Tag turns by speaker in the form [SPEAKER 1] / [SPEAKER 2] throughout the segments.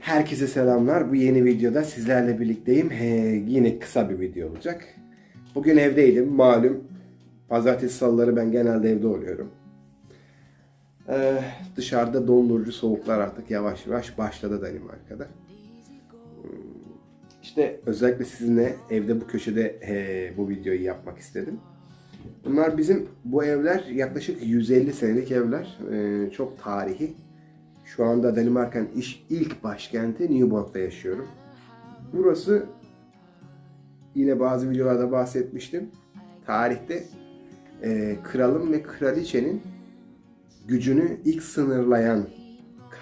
[SPEAKER 1] Herkese selamlar. Bu yeni videoda sizlerle birlikteyim. He, yine kısa bir video olacak. Bugün evdeydim. Malum pazartesi salıları ben genelde evde oluyorum. Ee, dışarıda dondurucu soğuklar artık yavaş yavaş başladı Danimarka'da. Hmm, İşte özellikle sizinle evde bu köşede he, bu videoyu yapmak istedim. Bunlar bizim bu evler yaklaşık 150 senelik evler. Ee, çok tarihi. Şu anda Danimarka'nın ilk başkenti Nyborg'da yaşıyorum. Burası yine bazı videolarda bahsetmiştim. Tarihte e, kralın ve kraliçenin gücünü ilk sınırlayan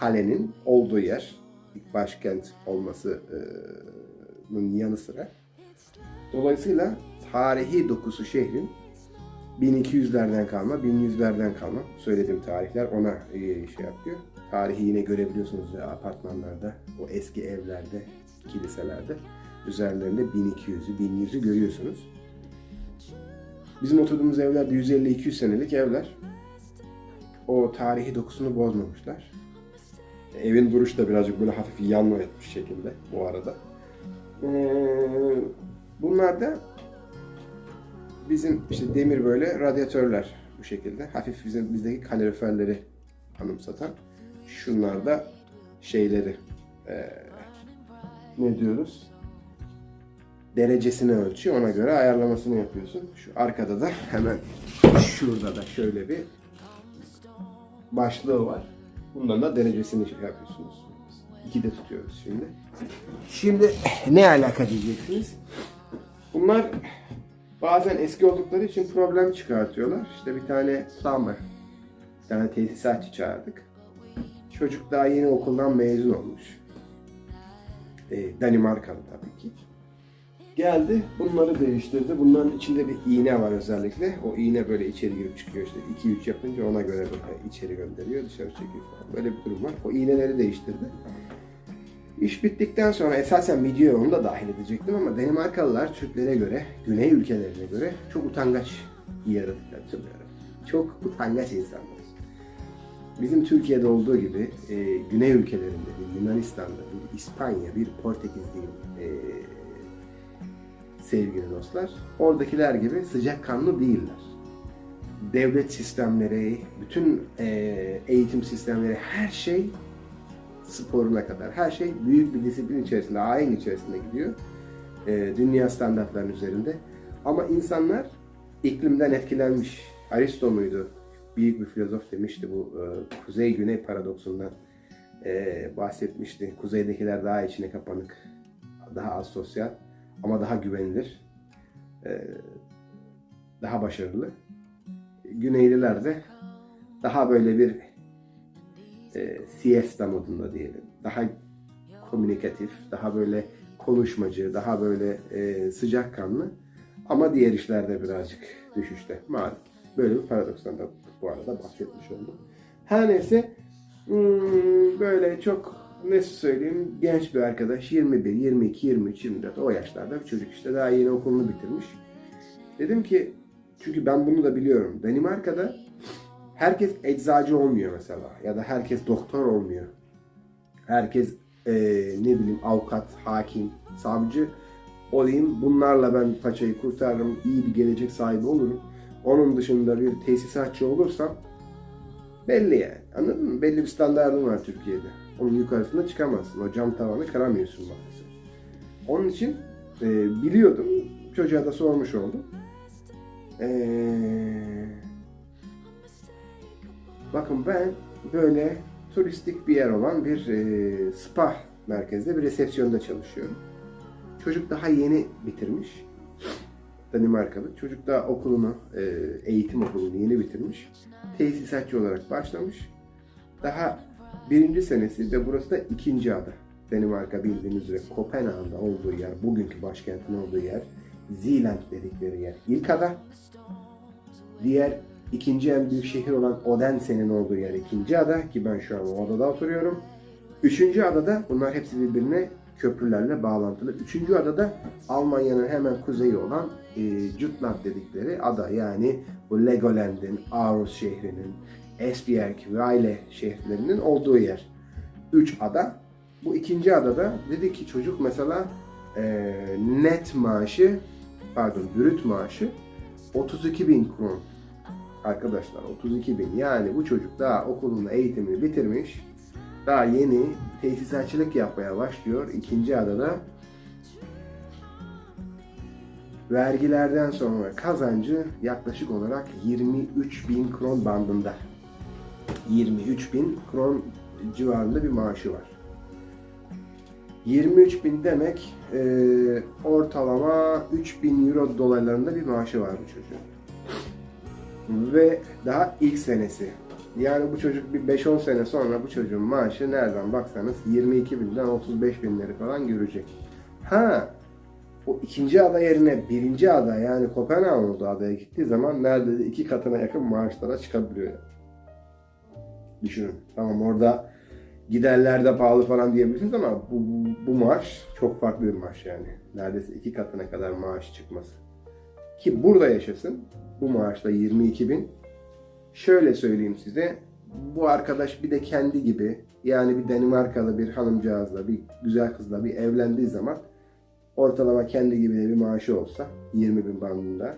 [SPEAKER 1] kalenin olduğu yer. İlk başkent olmasının yanı sıra. Dolayısıyla tarihi dokusu şehrin 1200'lerden kalma, 1100'lerden kalma söylediğim tarihler ona e, şey yapıyor. Tarihi yine görebiliyorsunuz ya apartmanlarda, o eski evlerde, kiliselerde üzerlerinde 1200'ü, 1100'ü görüyorsunuz. Bizim oturduğumuz evler de 150-200 senelik evler. O tarihi dokusunu bozmamışlar. Evin duruşu da birazcık böyle hafif yanma etmiş şekilde bu arada. Ee, bunlar da bizim işte demir böyle radyatörler bu şekilde. Hafif bizim bizdeki kaloriferleri anımsatan. Şunlar da şeyleri eee, ne diyoruz? Derecesini ölçüyor. Ona göre ayarlamasını yapıyorsun. Şu arkada da hemen şurada da şöyle bir başlığı var. Bundan da derecesini şey yapıyorsunuz. İki de tutuyoruz şimdi. Şimdi ne alaka diyeceksiniz? Bunlar bazen eski oldukları için problem çıkartıyorlar. İşte bir tane plumber, bir tane tesisatçı çağırdık. Çocuk daha yeni okuldan mezun olmuş. Ee, Danimarkalı tabii ki. Geldi, bunları değiştirdi. Bunların içinde bir iğne var özellikle. O iğne böyle içeri girip çıkıyor işte. 2-3 yapınca ona göre böyle içeri gönderiyor, dışarı çekiyor falan. Böyle bir durum var. O iğneleri değiştirdi. İş bittikten sonra esasen videoya onu da dahil edecektim ama Danimarkalılar Türklere göre, Güney ülkelerine göre çok utangaç yaratıklar. Çok utangaç insanlar. Bizim Türkiye'de olduğu gibi e, Güney ülkelerinde, bir Yunanistan'da, bir İspanya, bir Portekiz diyeyim e, sevgili dostlar. Oradakiler gibi sıcakkanlı değiller. Devlet sistemleri, bütün e, eğitim sistemleri, her şey sporuna kadar her şey büyük bir disiplin içerisinde, ayin içerisinde gidiyor. Ee, dünya standartlarının üzerinde. Ama insanlar iklimden etkilenmiş. Aristo muydu? Büyük bir filozof demişti bu e, kuzey-güney paradoksundan e, bahsetmişti. Kuzeydekiler daha içine kapanık, daha az sosyal ama daha güvenilir, e, daha başarılı. Güneyliler de daha böyle bir e, siesta modunda diyelim. Daha komünikatif, daha böyle konuşmacı, daha böyle e, sıcakkanlı. Ama diğer işlerde birazcık düşüşte. Malum. Böyle bir paradokstan da bu arada bahsetmiş oldum. Her neyse hmm, böyle çok nasıl söyleyeyim genç bir arkadaş 21, 22, 23, 24 o yaşlarda bir çocuk işte daha yeni okulunu bitirmiş. Dedim ki çünkü ben bunu da biliyorum. Danimarka'da herkes eczacı olmuyor mesela ya da herkes doktor olmuyor. Herkes eee, ne bileyim avukat, hakim, savcı olayım. Bunlarla ben paçayı kurtarırım, iyi bir gelecek sahibi olurum. Onun dışında bir tesisatçı olursam belli yani. Anladın mı? Belli bir standartın var Türkiye'de. Onun yukarısına çıkamazsın. O cam tavanı kıramıyorsun maalesef. Onun için eee, biliyordum. Çocuğa da sormuş oldum. Eee Bakın ben böyle turistik bir yer olan bir e, spa merkezde bir resepsiyonda çalışıyorum. Çocuk daha yeni bitirmiş. Danimarkalı. Çocuk daha okulunu, e, eğitim okulunu yeni bitirmiş. Tesisatçı olarak başlamış. Daha birinci senesi ve burası da ikinci ada. Danimarka bildiğiniz üzere Kopenhag'da olduğu yer, bugünkü başkentin olduğu yer, Zealand dedikleri yer ilk ada. Diğer ikinci en büyük şehir olan Odense'nin olduğu yer ikinci ada ki ben şu an o adada oturuyorum. Üçüncü adada bunlar hepsi birbirine köprülerle bağlantılı. Üçüncü adada Almanya'nın hemen kuzeyi olan e, Jutland dedikleri ada yani bu Legoland'in, Aarhus şehrinin, Esbjerg, Vejle şehirlerinin olduğu yer. Üç ada. Bu ikinci adada dedi ki çocuk mesela e, net maaşı pardon brüt maaşı 32 bin kron. Arkadaşlar 32 bin. Yani bu çocuk daha okulunda eğitimini bitirmiş. Daha yeni tesisatçılık yapmaya başlıyor. ikinci adada vergilerden sonra kazancı yaklaşık olarak 23 bin kron bandında. 23 bin kron civarında bir maaşı var. 23 bin demek e, ortalama 3 bin euro dolarlarında bir maaşı var bu çocuğun. Ve daha ilk senesi. Yani bu çocuk bir 5-10 sene sonra bu çocuğun maaşı nereden baksanız 22 binden 35 binleri falan görecek. Ha o ikinci ada yerine birinci ada yani Kopenhag olduğu adaya gittiği zaman neredeyse iki katına yakın maaşlara çıkabiliyor. Düşünün. Tamam orada giderler de pahalı falan diyebilirsiniz ama bu, bu, bu maaş çok farklı bir maaş yani. Neredeyse iki katına kadar maaş çıkması. Ki burada yaşasın. Bu maaşla 22 bin. Şöyle söyleyeyim size. Bu arkadaş bir de kendi gibi yani bir Danimarkalı bir hanımcağızla bir güzel kızla bir evlendiği zaman ortalama kendi gibi de bir maaşı olsa 20 bin bandında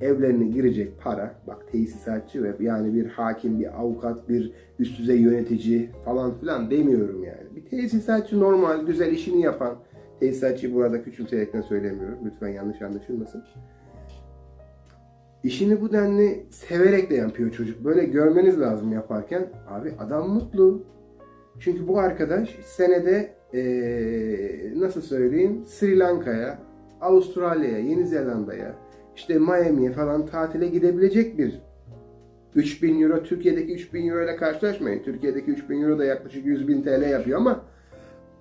[SPEAKER 1] evlerine girecek para bak tesisatçı ve yani bir hakim, bir avukat, bir üst düzey yönetici falan filan demiyorum yani. Bir tesisatçı normal, güzel işini yapan tesisatçıyı bu arada küçümseyerekten söylemiyorum. Lütfen yanlış anlaşılmasın. İşini bu denli severek de yapıyor çocuk. Böyle görmeniz lazım yaparken. Abi adam mutlu. Çünkü bu arkadaş senede ee, nasıl söyleyeyim Sri Lanka'ya, Avustralya'ya, Yeni Zelanda'ya, işte Miami'ye falan tatile gidebilecek bir 3000 euro Türkiye'deki 3000 euro ile karşılaşmayın. Türkiye'deki 3000 euro da yaklaşık 100 bin TL yapıyor ama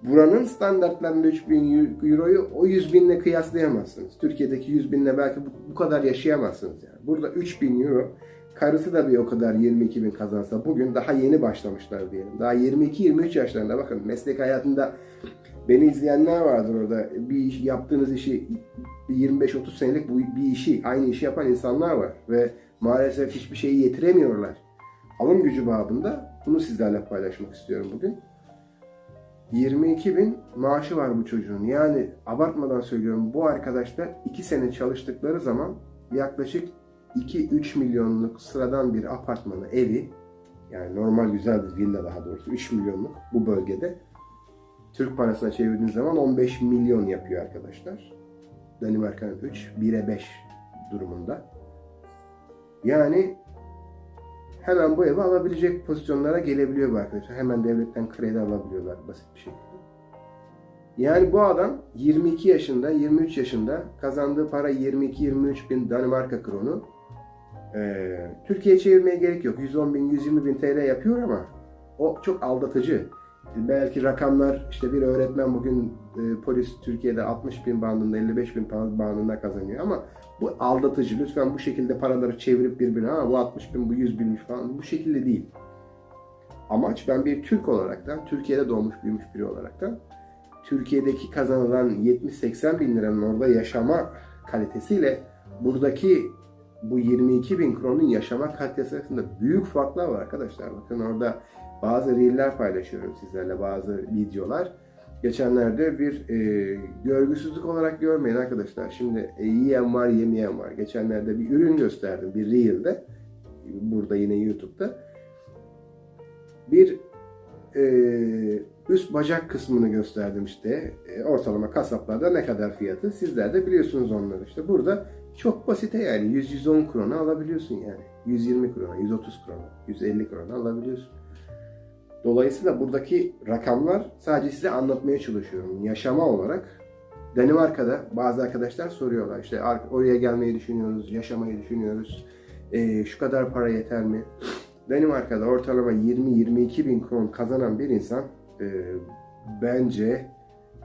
[SPEAKER 1] buranın standartlarında 3000 euroyu o 100 binle kıyaslayamazsınız. Türkiye'deki 100 binle belki bu, bu kadar yaşayamazsınız yani. Burada 3000 euro karısı da bir o kadar 22 bin kazansa bugün daha yeni başlamışlar diyelim. Daha 22-23 yaşlarında bakın meslek hayatında beni izleyenler vardır orada. Bir iş, yaptığınız işi 25-30 senelik bu bir işi, aynı işi yapan insanlar var ve maalesef hiçbir şeyi yetiremiyorlar. Alım gücü babında bunu sizlerle paylaşmak istiyorum bugün. 22 bin maaşı var bu çocuğun. Yani abartmadan söylüyorum bu arkadaşlar 2 sene çalıştıkları zaman yaklaşık 2-3 milyonluk sıradan bir apartmanı, evi yani normal güzel bir villa daha doğrusu 3 milyonluk bu bölgede Türk parasına çevirdiğiniz zaman 15 milyon yapıyor arkadaşlar. Danimarka'nın 3, 1'e 5 durumunda. Yani hemen bu evi alabilecek pozisyonlara gelebiliyor bu arkadaşlar. Hemen devletten kredi alabiliyorlar basit bir şekilde. Yani bu adam 22 yaşında, 23 yaşında kazandığı para 22-23 bin Danimarka kronu. Ee, Türkiye'ye çevirmeye gerek yok. 110 bin, 120 bin TL yapıyor ama o çok aldatıcı. Belki rakamlar işte bir öğretmen bugün e, polis Türkiye'de 60 bin bandında 55 bin bandında kazanıyor ama bu aldatıcı. Lütfen bu şekilde paraları çevirip birbirine ha bu 60 bin bu 100 binmiş falan bu şekilde değil. Amaç ben bir Türk olaraktan, Türkiye'de doğmuş büyümüş biri olaraktan Türkiye'deki kazanılan 70-80 bin liranın orada yaşama kalitesiyle buradaki bu 22 bin kronun yaşama kalitesi arasında büyük farklar var arkadaşlar. Bakın orada bazı reel'ler paylaşıyorum sizlerle, bazı videolar. Geçenlerde bir e, görgüsüzlük olarak görmeyin arkadaşlar. Şimdi e, yiyen var, yemeyen var. Geçenlerde bir ürün gösterdim bir reel'de. Burada yine YouTube'da. Bir e, üst bacak kısmını gösterdim işte. E, ortalama kasaplarda ne kadar fiyatı. Sizler de biliyorsunuz onları. İşte burada çok basite yani 100-110 krona alabiliyorsun yani. 120 krona, 130 krona, 150 krona alabiliyorsun. Dolayısıyla buradaki rakamlar sadece size anlatmaya çalışıyorum. Yaşama olarak Danimarka'da bazı arkadaşlar soruyorlar işte oraya gelmeyi düşünüyoruz, yaşamayı düşünüyoruz. E, şu kadar para yeter mi? Danimarka'da ortalama 20-22 bin kron kazanan bir insan e, bence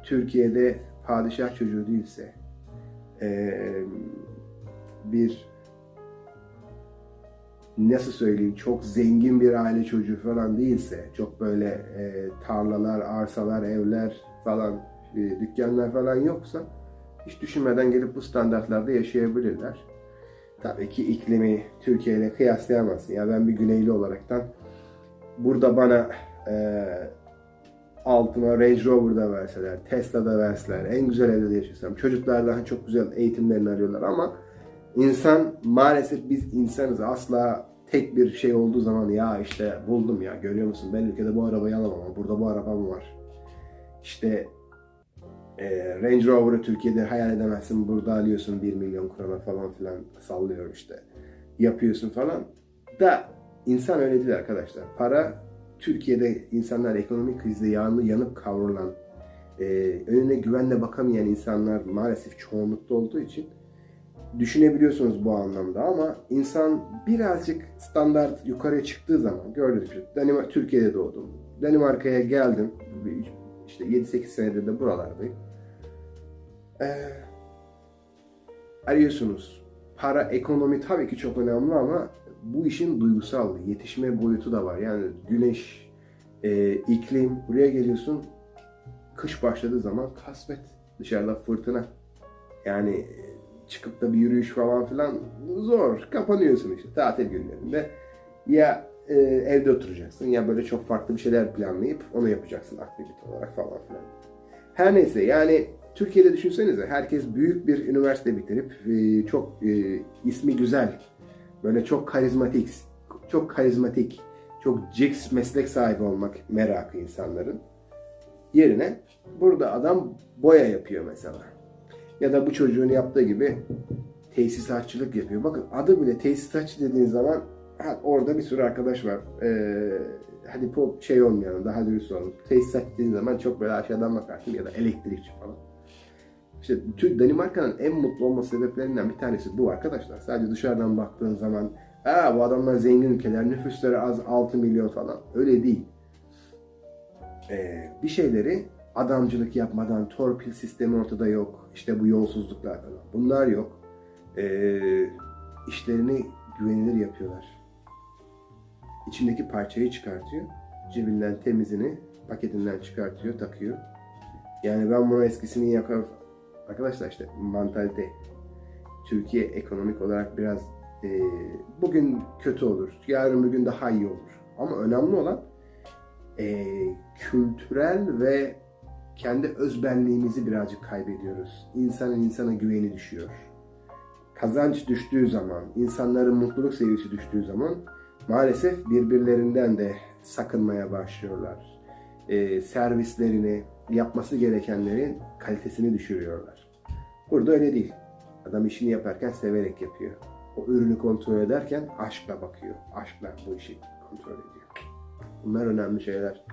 [SPEAKER 1] Türkiye'de padişah çocuğu değilse e, bir nasıl söyleyeyim çok zengin bir aile çocuğu falan değilse çok böyle e, tarlalar, arsalar, evler falan e, dükkanlar falan yoksa hiç düşünmeden gelip bu standartlarda yaşayabilirler. Tabii ki iklimi Türkiye ile kıyaslayamazsın. Ya ben bir Güneyli olaraktan burada bana e, altıma Range Rover'da verseler, Tesla'da verseler, en güzel evde de yaşasam. Çocuklar daha çok güzel eğitimlerini arıyorlar ama insan maalesef biz insanız. Asla tek bir şey olduğu zaman ya işte buldum ya görüyor musun ben ülkede bu arabayı alamam ama burada bu arabam var. İşte e, Range Rover'ı Türkiye'de hayal edemezsin. Burada alıyorsun 1 milyon krona falan filan sallıyor işte. Yapıyorsun falan. Da insan öyle değil arkadaşlar. Para Türkiye'de insanlar ekonomik krizde yanı, yanıp kavrulan, e, önüne güvenle bakamayan insanlar maalesef çoğunlukta olduğu için düşünebiliyorsunuz bu anlamda ama insan birazcık standart yukarıya çıktığı zaman gördüğünüz gibi Danimarka, Türkiye'de doğdum. Danimarka'ya geldim. İşte 7-8 senedir de buralardayım. Ee, arıyorsunuz. Para, ekonomi tabii ki çok önemli ama bu işin duygusal, yetişme boyutu da var. Yani güneş, e, iklim, buraya geliyorsun. Kış başladığı zaman kasvet. Dışarıda fırtına. Yani çıkıp da bir yürüyüş falan filan zor. Kapanıyorsun işte tatil günlerinde. Ya e, evde oturacaksın ya böyle çok farklı bir şeyler planlayıp onu yapacaksın aktivite olarak falan filan. Her neyse yani Türkiye'de düşünsenize herkes büyük bir üniversite bitirip e, çok e, ismi güzel, böyle çok karizmatik, çok karizmatik, çok jigs meslek sahibi olmak merakı insanların yerine burada adam boya yapıyor mesela. Ya da bu çocuğun yaptığı gibi tesisatçılık yapıyor. Bakın adı bile tesisatçı dediğin zaman ha, orada bir sürü arkadaş var. Ee, hadi bu şey olmayalım, daha dürüst olalım. Tesisatçı dediğin zaman çok böyle aşağıdan bakarsın ya da elektrikçi falan. İşte Danimarka'nın en mutlu olma sebeplerinden bir tanesi bu arkadaşlar. Sadece dışarıdan baktığın zaman Aa, bu adamlar zengin ülkeler, nüfusları az 6 milyon falan. Öyle değil. Ee, bir şeyleri adamcılık yapmadan, torpil sistemi ortada yok. İşte bu yolsuzluklar falan. Bunlar yok. Ee, işlerini güvenilir yapıyorlar. İçindeki parçayı çıkartıyor. Cebinden temizini paketinden çıkartıyor, takıyor. Yani ben bunu eskisini yakar. Arkadaşlar işte mantalite. Türkiye ekonomik olarak biraz e, bugün kötü olur, yarın bir gün daha iyi olur. Ama önemli olan e, kültürel ve kendi özbenliğimizi birazcık kaybediyoruz. İnsanın insana güveni düşüyor. Kazanç düştüğü zaman, insanların mutluluk seviyesi düştüğü zaman maalesef birbirlerinden de sakınmaya başlıyorlar. E, servislerini, yapması gerekenlerin kalitesini düşürüyorlar. Burada öyle değil. Adam işini yaparken severek yapıyor. O ürünü kontrol ederken aşkla bakıyor. Aşkla bu işi kontrol ediyor. Bunlar önemli şeyler.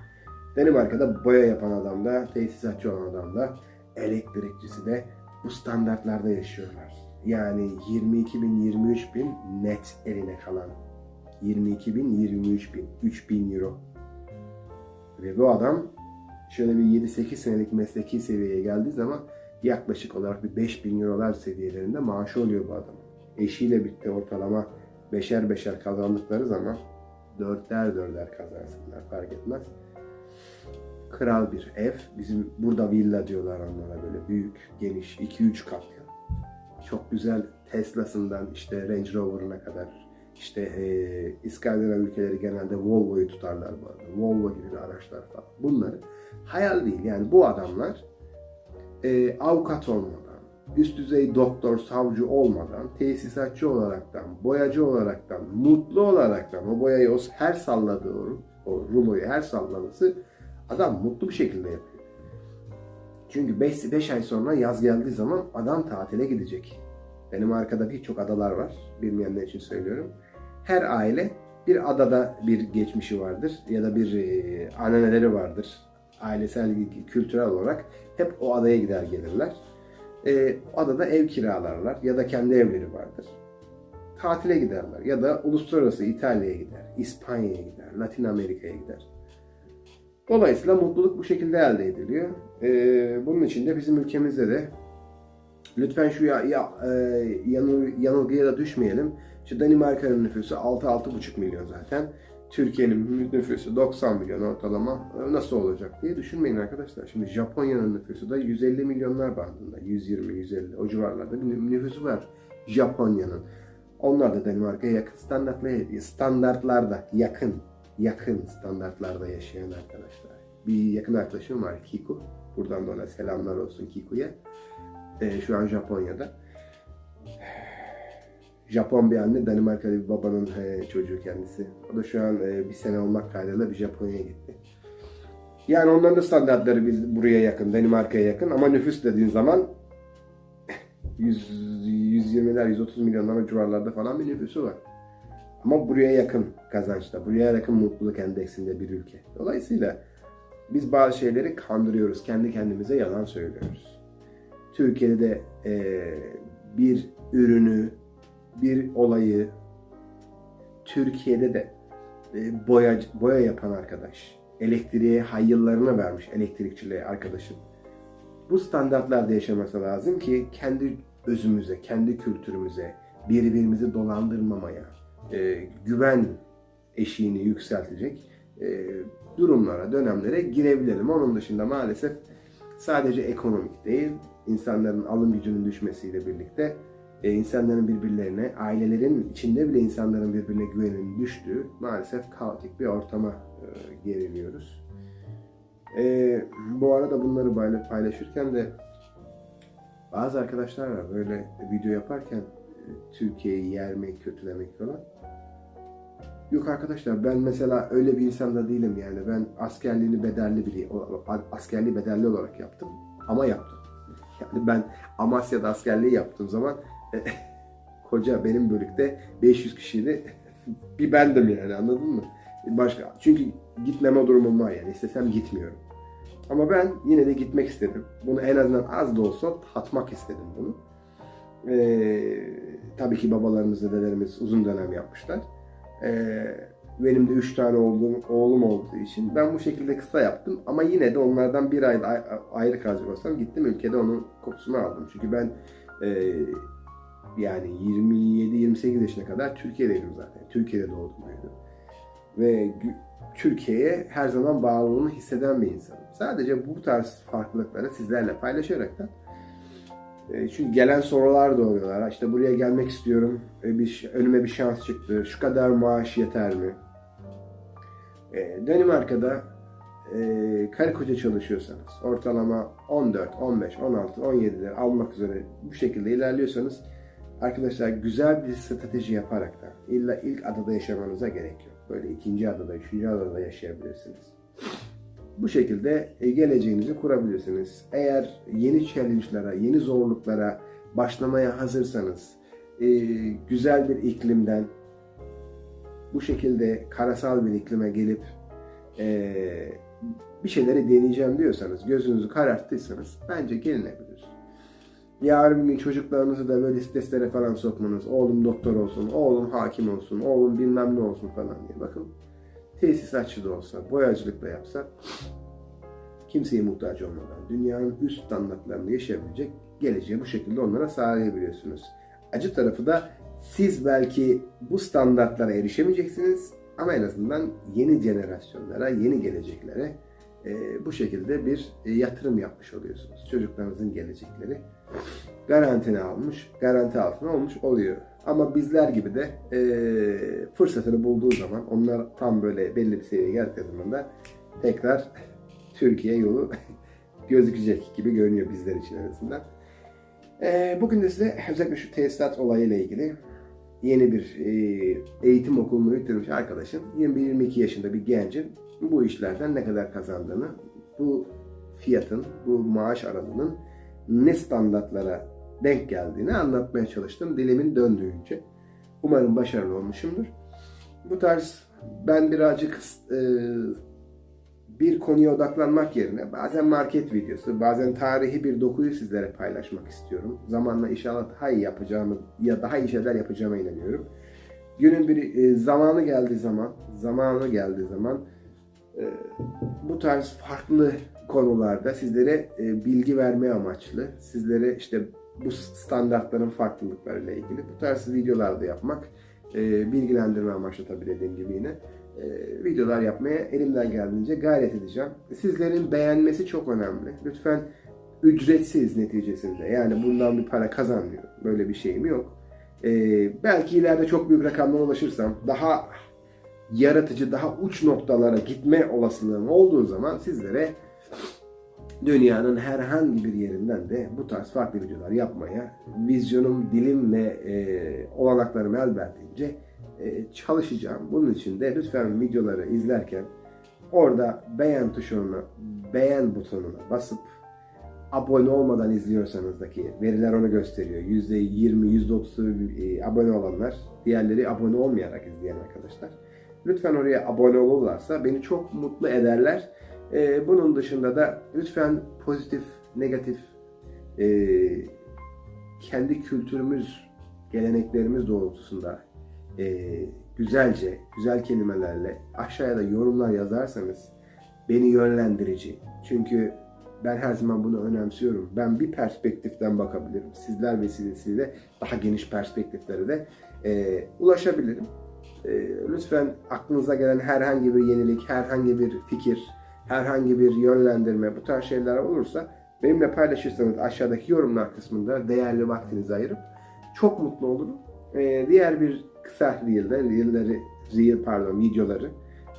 [SPEAKER 1] Danimarka'da boya yapan adam da, tesisatçı olan adam da, elektrikçisi de bu standartlarda yaşıyorlar. Yani 22 bin, 23 bin net eline kalan. 22 bin, 23 bin, 3 bin euro. Ve bu adam şöyle bir 7-8 senelik mesleki seviyeye geldiği zaman yaklaşık olarak bir 5 bin eurolar seviyelerinde maaşı oluyor bu adam. Eşiyle birlikte ortalama beşer beşer kazandıkları zaman dörtler dörder kazansınlar fark etmez. Kral bir ev. Bizim burada villa diyorlar onlara böyle büyük, geniş, 2-3 katlı. Çok güzel Tesla'sından işte Range Rover'ına kadar işte e, İskandinav ülkeleri genelde Volvo'yu tutarlar bu arada. Volvo gibi bir araçlar falan. Bunları hayal değil. Yani bu adamlar e, avukat olmadan, üst düzey doktor, savcı olmadan, tesisatçı olaraktan, boyacı olaraktan, mutlu olaraktan o boyayı o her salladığı o, o ruloyu her sallaması adam mutlu bir şekilde yapıyor. Çünkü 5 ay sonra yaz geldiği zaman adam tatile gidecek. Benim arkada birçok adalar var. Bilmeyenler için söylüyorum. Her aile bir adada bir geçmişi vardır ya da bir e, anneneleri vardır. Ailesel, kültürel olarak hep o adaya gider gelirler. E, adada ev kiralarlar ya da kendi evleri vardır. Tatile giderler ya da uluslararası İtalya'ya gider, İspanya'ya gider, Latin Amerika'ya gider. Dolayısıyla mutluluk bu şekilde elde ediliyor. E, bunun için de bizim ülkemizde de lütfen şu ya, ya e, yanıl, yanılgıya da düşmeyelim. Şu Danimarka'nın nüfusu 6-6,5 milyon zaten. Türkiye'nin nüfusu 90 milyon ortalama. Nasıl olacak diye düşünmeyin arkadaşlar. Şimdi Japonya'nın nüfusu da 150 milyonlar bandında. 120-150 o civarlarda bir nüfusu var Japonya'nın. Onlar da Danimarka'ya yakın standartlarda yakın yakın standartlarda yaşayan arkadaşlar. bir yakın arkadaşım var Kiku. Buradan da ona selamlar olsun Kiku'ya. Ee, şu an Japonya'da. Japon bir anne, Danimarkalı bir babanın e, çocuğu kendisi. O da şu an e, bir sene olmak kaydıyla bir Japonya'ya gitti. Yani onların da standartları biz buraya yakın, Danimarka'ya yakın ama nüfus dediğin zaman 100, 120'ler, 130 milyonlar civarlarda falan bir nüfusu var. Ama buraya yakın kazançta, buraya yakın mutluluk endeksinde bir ülke. Dolayısıyla biz bazı şeyleri kandırıyoruz, kendi kendimize yalan söylüyoruz. Türkiye'de de eee, bir ürünü, bir olayı, Türkiye'de de e, boya, boya yapan arkadaş, elektriğe hayyıllarına vermiş elektrikçiliğe arkadaşım. Bu standartlarda yaşaması lazım ki kendi özümüze, kendi kültürümüze, birbirimizi dolandırmamaya, e, güven eşiğini yükseltecek e, durumlara, dönemlere girebilelim. Onun dışında maalesef sadece ekonomik değil, insanların alım gücünün düşmesiyle birlikte e, insanların birbirlerine, ailelerin içinde bile insanların birbirine güveninin düştüğü maalesef kaotik bir ortama e, geriliyoruz. E, bu arada bunları payla- paylaşırken de bazı arkadaşlar var böyle video yaparken e, Türkiye'yi yermek, kötülemek falan. Yok arkadaşlar ben mesela öyle bir insan da değilim yani. Ben askerliğini bedelli biri, askerliği bedelli olarak yaptım ama yaptım. Yani ben Amasya'da askerliği yaptığım zaman koca benim bölükte 500 kişiydi. bir bendim yani anladın mı? Başka çünkü gitmeme durumum var yani istesem gitmiyorum. Ama ben yine de gitmek istedim. Bunu en azından az da olsa tatmak istedim bunu. Ee, tabii ki babalarımız, dedelerimiz uzun dönem yapmışlar. Ee, benim de üç tane olduğum, oğlum olduğu için ben bu şekilde kısa yaptım. Ama yine de onlardan bir ay ay- ayrı kalacak olsam gittim ülkede onun kokusunu aldım. Çünkü ben e, yani 27-28 yaşına kadar Türkiye'deydim zaten. Türkiye'de doğdum büyüdüm. Ve Türkiye'ye her zaman bağlılığını hisseden bir insanım. Sadece bu tarz farklılıkları sizlerle paylaşarak da çünkü gelen sorular da oluyorlar. İşte buraya gelmek istiyorum. E, Bir, önüme bir şans çıktı. Şu kadar maaş yeter mi? E, Danimarka'da e, karı koca çalışıyorsanız ortalama 14, 15, 16, 17'leri almak üzere bu şekilde ilerliyorsanız arkadaşlar güzel bir strateji yaparak da illa ilk adada yaşamanıza gerek yok. Böyle ikinci adada, üçüncü adada yaşayabilirsiniz. Bu şekilde e, geleceğinizi kurabilirsiniz. Eğer yeni challenge'lara, yeni zorluklara başlamaya hazırsanız, e, güzel bir iklimden bu şekilde karasal bir iklime gelip e, bir şeyleri deneyeceğim diyorsanız, gözünüzü kararttıysanız bence gelinebilir. Yarın bir gün çocuklarınızı da böyle streslere falan sokmanız, oğlum doktor olsun, oğlum hakim olsun, oğlum bilmem ne olsun falan diye bakın. Tesisatçı da olsa, boyacılık da yapsa kimseye muhtaç olmadan dünyanın üst standartlarında yaşayabilecek geleceği bu şekilde onlara sağlayabiliyorsunuz. Acı tarafı da siz belki bu standartlara erişemeyeceksiniz ama en azından yeni jenerasyonlara, yeni geleceklere e, bu şekilde bir e, yatırım yapmış oluyorsunuz. Çocuklarınızın gelecekleri garantini almış, garanti altına olmuş oluyor. Ama bizler gibi de e, fırsatını bulduğu zaman onlar tam böyle belli bir seviyeye geldikleri zaman da tekrar Türkiye yolu gözükecek gibi görünüyor bizler için en azından. E, bugün de size özellikle şu tesisat olayıyla ilgili yeni bir e, eğitim okulunu bitirmiş arkadaşın 21-22 yaşında bir gencin bu işlerden ne kadar kazandığını, bu fiyatın, bu maaş aralığının ne standartlara denk geldiğini anlatmaya çalıştım dilimin döndüğünce. Umarım başarılı olmuşumdur. Bu tarz ben birazcık e, bir konuya odaklanmak yerine bazen market videosu, bazen tarihi bir dokuyu sizlere paylaşmak istiyorum. Zamanla inşallah daha iyi yapacağımı ya daha iyi şeyler yapacağıma inanıyorum. Günün bir e, zamanı geldiği zaman, zamanı geldiği zaman e, bu tarz farklı konularda sizlere e, bilgi vermeye amaçlı, sizlere işte bu standartların farklılıklarıyla ilgili bu tarz videolar da yapmak, e, bilgilendirme amaçlı tabii dediğim gibi yine e, videolar yapmaya elimden geldiğince gayret edeceğim. Sizlerin beğenmesi çok önemli. Lütfen ücretsiz neticesinde yani bundan bir para kazanmıyorum. Böyle bir şeyim yok. E, belki ileride çok büyük rakamlara ulaşırsam daha yaratıcı, daha uç noktalara gitme olasılığım olduğu zaman sizlere dünyanın herhangi bir yerinden de bu tarz farklı videolar yapmaya vizyonum, dilim ve e, olanaklarım el verdiğince e, çalışacağım. Bunun için de lütfen videoları izlerken orada beğen tuşuna, beğen butonuna basıp abone olmadan izliyorsanız da ki veriler onu gösteriyor. %20, %30'u e, abone olanlar, diğerleri abone olmayarak izleyen arkadaşlar. Lütfen oraya abone olurlarsa beni çok mutlu ederler. E, bunun dışında da lütfen pozitif, negatif, e, kendi kültürümüz, geleneklerimiz doğrultusunda e, güzelce, güzel kelimelerle aşağıya da yorumlar yazarsanız beni yönlendirici. Çünkü ben her zaman bunu önemsiyorum. Ben bir perspektiften bakabilirim. Sizler vesilesiyle daha geniş perspektiflere de e, ulaşabilirim. E, lütfen aklınıza gelen herhangi bir yenilik, herhangi bir fikir, herhangi bir yönlendirme bu tarz şeyler olursa benimle paylaşırsanız aşağıdaki yorumlar kısmında değerli vaktinizi ayırıp çok mutlu olurum. E, diğer bir kısa reel'de, reel'leri, reel pardon videoları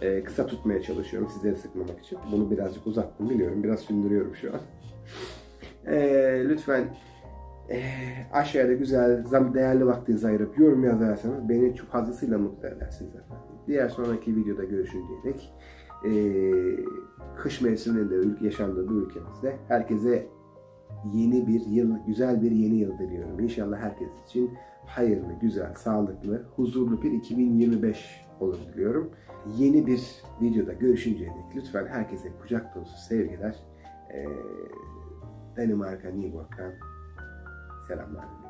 [SPEAKER 1] e, kısa tutmaya çalışıyorum sizleri sıkmamak için. Bunu birazcık uzattım biliyorum. Biraz sündürüyorum şu an. E, lütfen e, aşağıda güzel, zam değerli vaktinizi ayırıp yorum yazarsanız beni çok fazlasıyla mutlu edersiniz efendim. Diğer sonraki videoda görüşünceye dek e, kış mevsiminde yaşandığı bu ülkemizde herkese yeni bir yıl, güzel bir yeni yıl diliyorum. İnşallah herkes için hayırlı, güzel, sağlıklı, huzurlu bir 2025 olur diliyorum. Yeni bir videoda görüşünceye dek lütfen herkese kucak dolusu sevgiler. Ee, Danimarka, New York'tan selamlar.